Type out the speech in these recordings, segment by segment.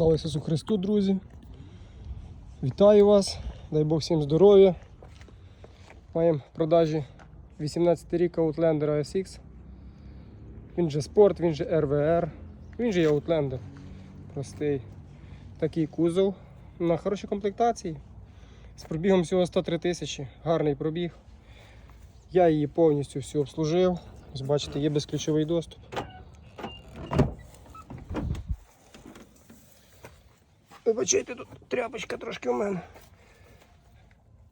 Слава Ісусу Христу, друзі! Вітаю вас! Дай Бог всім здоров'я! Маємо в продажі 18 рік Outlander ASX. Він же спорт, він же RVR, він же є Outlander. Простий такий кузов на хорошій комплектації. З пробігом всього 103 тисячі, гарний пробіг. Я її повністю всю обслужив. Ось бачите, є безключовий доступ. Вибачайте, тут тряпочка трошки у мене.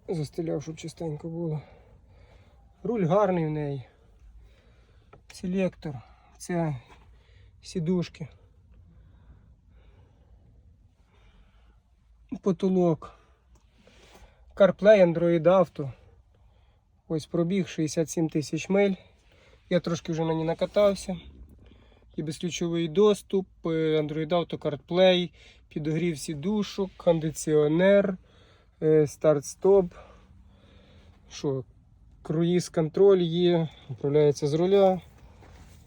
Застеляв, щоб чистенько було. Руль гарний в неї. Селектор. Це сідушки. Потолок. CarPlay, Android Auto. Ось пробіг 67 тисяч миль. Я трошки вже на ній накатався. І безключовий доступ, е, Android Auto CarPlay, підогрів сідушок, кондиціонер, е, старт-стоп. Що, круїз контроль є, управляється з руля,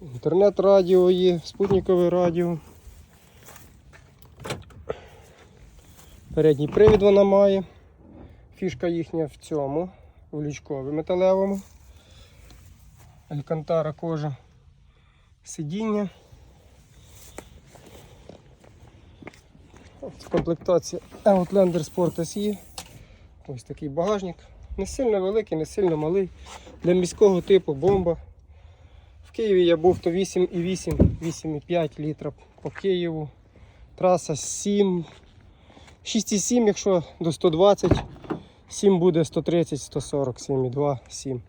інтернет-радіо є, спутникове радіо. Передній привід вона має. Фішка їхня в цьому, в лючкові металевому. Алькантара кожа сидіння. Ось комплектація Outlander Sport SE. Ось такий багажник. Не сильно великий, не сильно малий. Для міського типу бомба. В Києві я був то 8,8, 8,5 літра по Києву. Траса 7, 6,7, якщо до 120, 7 буде 130, 140, 7,2, 7.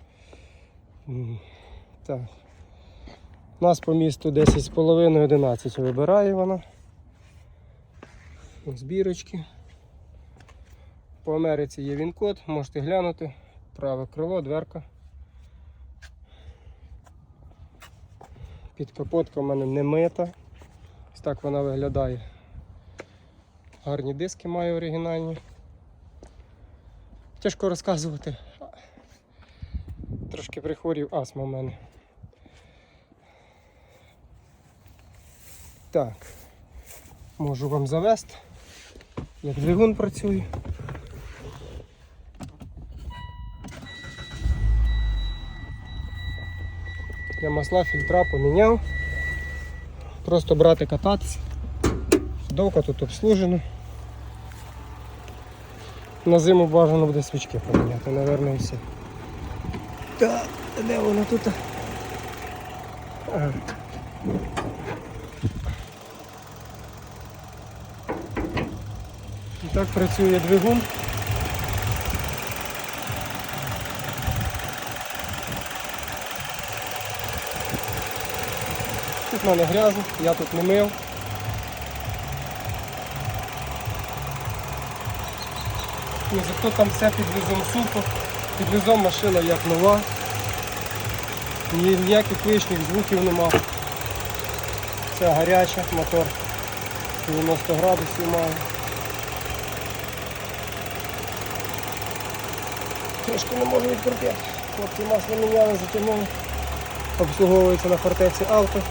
Так. У нас по місту 10,5-11 вибирає вона. Збірочки. По Америці є він-код, можете глянути. Праве крило, дверка. Підкапотка в мене не мита. Ось так вона виглядає. Гарні диски має оригінальні. Тяжко розказувати. Трошки прихворів астма в мене. Так, можу вам завести, як двигун працює. Я масла, фільтра поміняв. Просто брати кататися. Довго тут обслужено. На зиму бажано буде свічки поміняти, напевно, і все. Так, де воно тут? Так працює двигун. Тут в мене грязно, я тут не мив. І зато там все під візом супер, під візом машина як нова. Ні- Ніяких лишніх звуків нема. Це гаряча, мотор 90 градусів має. Трошки не можу відкрутити. Хлопці масло міняли, затягнули. Обслуговується на фортеці авто.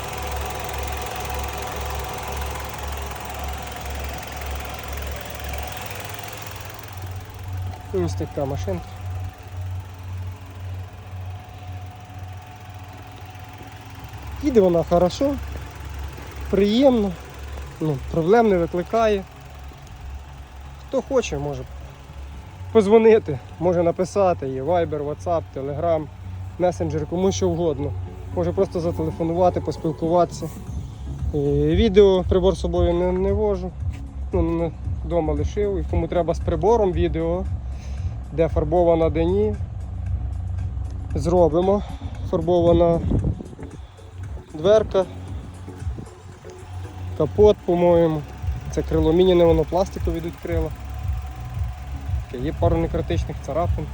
Ось така машинка. Їде вона хорошо, приємно, ну, проблем не викликає. Хто хоче, може позвонити, може написати є Viber, WhatsApp, Telegram, месенджер, кому що вгодно. Може просто зателефонувати, поспілкуватися. І відео прибор з собою не, не вожу. Ну, не, вдома лишив. І кому треба з прибором відео, де фарбована, де ні. Зробимо. Фарбована дверка, капот, по-моєму. Це крило мініне, воно пластикові йдуть крила. Таке, Є пару некритичних царапин.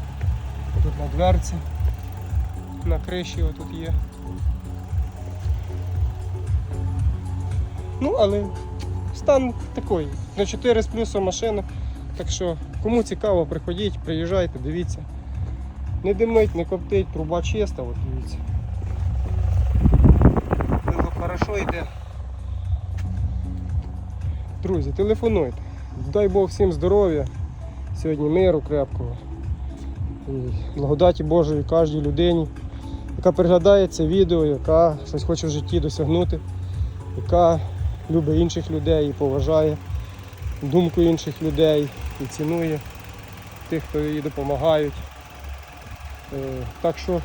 Тут на дверці, на криші отут є. Ну, але стан такий. На 4 з плюсом машина. Так що, кому цікаво, приходіть, приїжджайте, дивіться. Не димить, не коптить, труба чиста, от дивіться. Пило хорошо йде. Друзі, телефонуйте. Дай Бог всім здоров'я. Сьогодні миру крепкого. І благодаті Божої кожній людині, яка переглядає це відео, яка щось хоче в житті досягнути, яка любить інших людей і поважає думку інших людей і цінує тих, хто їй допомагають. Е, Так що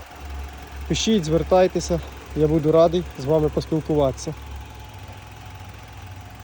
пишіть, звертайтеся, я буду радий з вами поспілкуватися.